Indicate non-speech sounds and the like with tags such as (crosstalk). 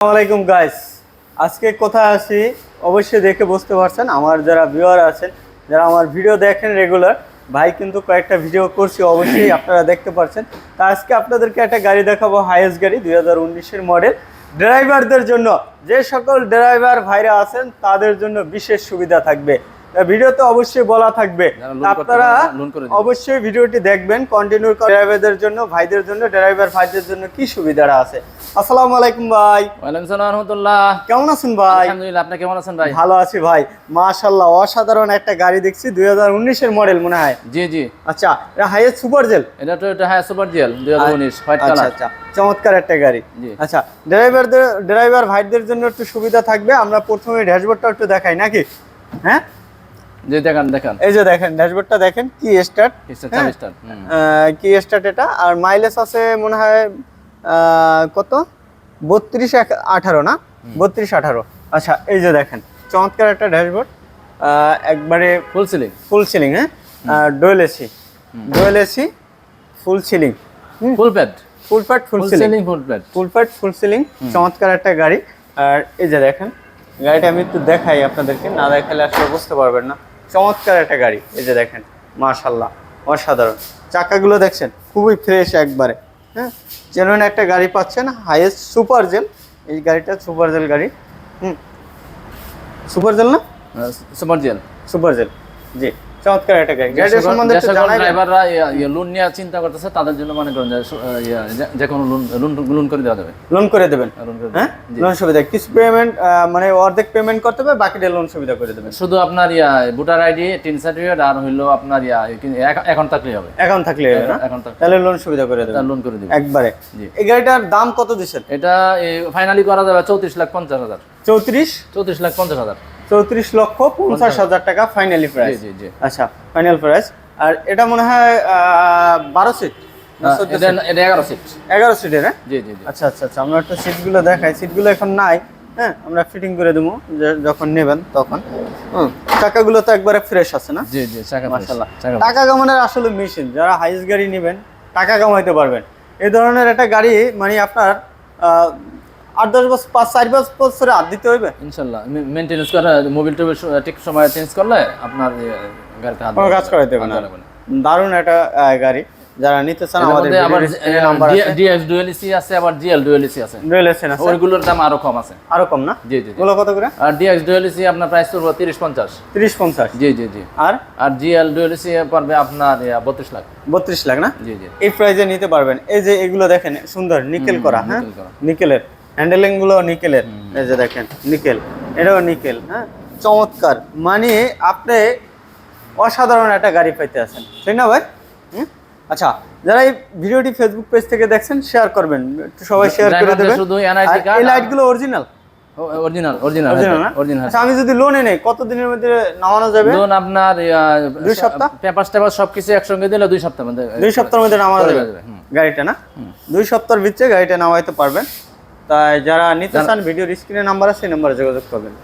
আসসালামাইকুম গাইস আজকে কোথায় আসি অবশ্যই দেখে বুঝতে পারছেন। আমার যারা ভিউয়ার আছেন যারা আমার ভিডিও দেখেন রেগুলার ভাই কিন্তু কয়েকটা ভিডিও করছি অবশ্যই (laughs) আপনারা দেখতে পারছেন। তা আজকে আপনাদেরকে একটা গাড়ি দেখাবো হাইয়েস্ট গাড়ি দুই হাজার উনিশের মডেল ড্রাইভারদের জন্য যে সকল ড্রাইভার ভাইরা আছেন তাদের জন্য বিশেষ সুবিধা থাকবে। ভিডিওতে অবশ্যই বলা থাকবে। আপনারা। অবশ্যই ভিডিওটি দেখবেন কন্টিনিউ ড্রাইভারদের জন্য ভাইদের জন্য ড্রাইভার ভাইদের জন্য কি সুবিধাটা আছে। আসসালামু আলাইকুম ভাই। ওয়ালাইকুম সালাম রহমতুল্লাহ। কেমন আছেন ভাই? আলহামদুলিল্লাহ আপনি কেমন আছেন ভাই? ভালো আছি ভাই। মাশাল্লাহ অসাধারণ একটা গাড়ি দেখছি দুই হাজার উনিশের মডেল মনে হয়। জি জি। আচ্ছা এটা হাইয়েস্ট সুপার জেল এটা টয়োটা হাই সুপার জেল দুই হাজার উনিশ হোয়াইট কালার আচ্ছা চমৎকার একটা গাড়ি। জি। আচ্ছা ড্রাইভারদের ড্রাইভার ভাইদের জন্য একটু সুবিধা থাকবে আমরা প্রথমে ড্যাশবোর্ডটা একটু দেখাই নাকি? হ্যাঁ? জি দেখান দেখান। এই যে দেখেন ড্যাশবোর্ডটা দেখেন কি স্টার্ট টার কি স্টার্ট এটা? আর মাইলেজ আছে মনে হয় কত? বত্রিশ আঠারো না? বত্রিশ আঠারো। আচ্ছা এই যে দেখেন চমৎকার একটা ড্যাশবোর্ড। একবারে ফুল সিলিং ফুল সিলিং হ্যাঁ? Dual AC dual AC full ceiling full pad full pad full ceiling full pad full pad full ceiling চমৎকার একটা গাড়ি। আর এই যে দেখেন গাড়িটা আমি একটু দেখাই আপনাদেরকে না দেখালে আসলে বুঝতে পারবেন না। চমৎকার একটা গাড়ি। এই যে দেখেন মাশাল্লাহ অসাধারণ। চাকাগুলো দেখছেন খুবই ফ্রেশ একবারে হ্যাঁ? জেনুইন একটা গাড়ি পাচ্ছেন হাইয়েস্ট সুপার জেল এই গাড়িটা সুপার জেল গাড়ি হুম। সুপার জেল না? সুপার জেল সুপার জেল জি। চমৎকার একটা গাড়ি গাড়িটার সম্বন্ধে ড্রাইভাররা লোন নেওয়ার চিন্তা করতেছে তাদের জন্য মনে করেন যে কোনো লোন লোন লোন করে দেওয়া যাবে। লোন করে দেবেন। হ্যাঁ লোন সুবিধা। কিছু পেমেন্ট মানে অর্ধেক পেমেন্ট করতে হবে বাকিটা লোন সুবিধা করে দেবেন। শুধু আপনার ইয়া ভোটার আইডি টিন সার্টিফিকেট আর হইল আপনার ইয়া এখন থাকলেই হবে। অ্যাকাউন্ট থাকলে হবে এখন তাহলে লোন সুবিধা করে দেবেন। লোন করে দিবে একবারে। এই গাড়িটার দাম কত দিচ্ছেন? এটা ফাইনালি করা যাবে চৌত্রিশ লাখ পঞ্চাশ হাজার। চৌত্রিশ? চৌত্রিশ লাখ পঞ্চাশ হাজার। চৌত্রিশ লক্ষ পঞ্চাশ হাজার টাকা ফাইনালি প্রাইস আচ্ছা ফাইনাল প্রাইস আর এটা মনে হয় বারো সিট এগারো সিট এগারো সিটের হ্যাঁ? জি জি আচ্ছা আচ্ছা আচ্ছা আমরা একটা সিটগুলো দেখাই। সিটগুলো এখন নাই হ্যাঁ? আমরা ফিটিং করে দেবো যখন নেবেন তখন। চাকাগুলো তো একবারে ফ্রেশ আছে না? জি জি চাকা টাকা কামানোর আসলে মেশিন যারা হাইস গাড়ি নেবেন টাকা কামাইতে পারবেন। এই ধরনের একটা গাড়ি মানে আপনার আট দশ বছর পাঁচ চার পাঁচ বছরে হাত দিতে হইবে? ইনশাল্লাহ। মেনটেন্স করে মোবিল টোবিল ঠিক সময় চেঞ্জ করলে আপনার গাড়িতে হাত কাজ করাইতে। দারুণ একটা গাড়ি। যারা নিতে চান আমাদের আবার ডিএক্স ডুয়েলিসি আছে। আবার জিএল ডুয়েলিসি আছে। রয়েছেন আছে। ওইগুলোর দাম আরও কম আছে। আরও কম না? জি জি। গুলো কত করে? আর ডুয়েলিসি আপনার প্রাইস পড়বে তিরিশ পঞ্চাশ। তিরিশ পঞ্চাশ। জি জি জি। আর? আর জিএল ডুয়েলিসি পড়বে আপনার বত্রিশ লাখ। বত্রিশ লাখ না? জি জি। এই প্রাইজে নিতে পারবেন। এই যে এগুলো দেখেন সুন্দর নিকেল করা হ্যাঁ? নিকেল করা। নিকেলের। হ্যান্ডেলিংগুলো নিকেলের এই যে দেখেন নিকেল এটাও নিকেল হ্যাঁ? চমৎকার। মানে আপনি অসাধারণ একটা গাড়ি পাইতে আছেন। ঠিক না ভাই? হুম? আচ্ছা যারা এই ভিডিওটি ফেসবুক পেজ থেকে দেখছেন শেয়ার করবেন। একটু সবাই শেয়ার করে দেবেন। শুধু আর card এই লাইটগুলো অরিজিনাল অরিজিনাল অরিজিনাল অরিজিনাল আচ্ছা আমি যদি লোনে নেই কত দিনের মধ্যে নামানো যাবে? ধরুন আপনার দুই সপ্তাহ? পেপার টেপার সবকিছু একসঙ্গে দিলে দুই সপ্তাহ মধ্যে দুই সপ্তাহের মধ্যে নামানো যাবে, গাড়িটা না? দুই সপ্তাহের ভিতরে গাড়িটা নামাইতে পারবেন। তাই যারা নিতে চান ভিডিওর স্ক্রিনে নাম্বার আছে এই নাম্বারে যোগাযোগ করবেন।